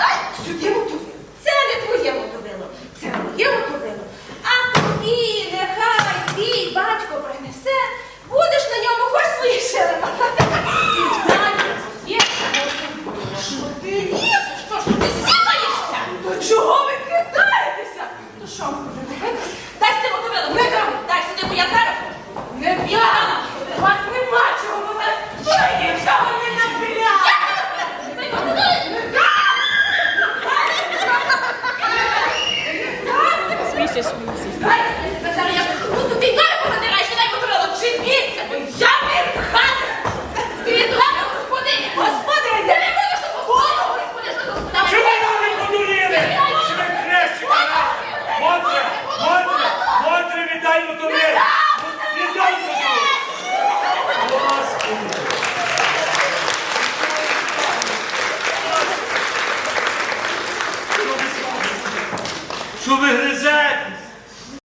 Дай сюди мотовило. Це не твоє мотовило, це моє мотовило. А тобі нехай твій батько принесе, будеш на ньому хоч свої. Що ти лізеш? Що ж ти сіпаєшся? То чого ви кидаєтеся? То що, мотовило? Дай сюди мотовило. Не дам. Дай сюди, бо я зараз. Не дам. Вас нема чого мотати. Ви нічого не набіляли. Дай, зараз я ноги позадираєш, дай не. Ти що господиня. Чи ви крещі Мотре, Мотре, Мотре, Віддай мотовило. Господи. Що ви гризетесь?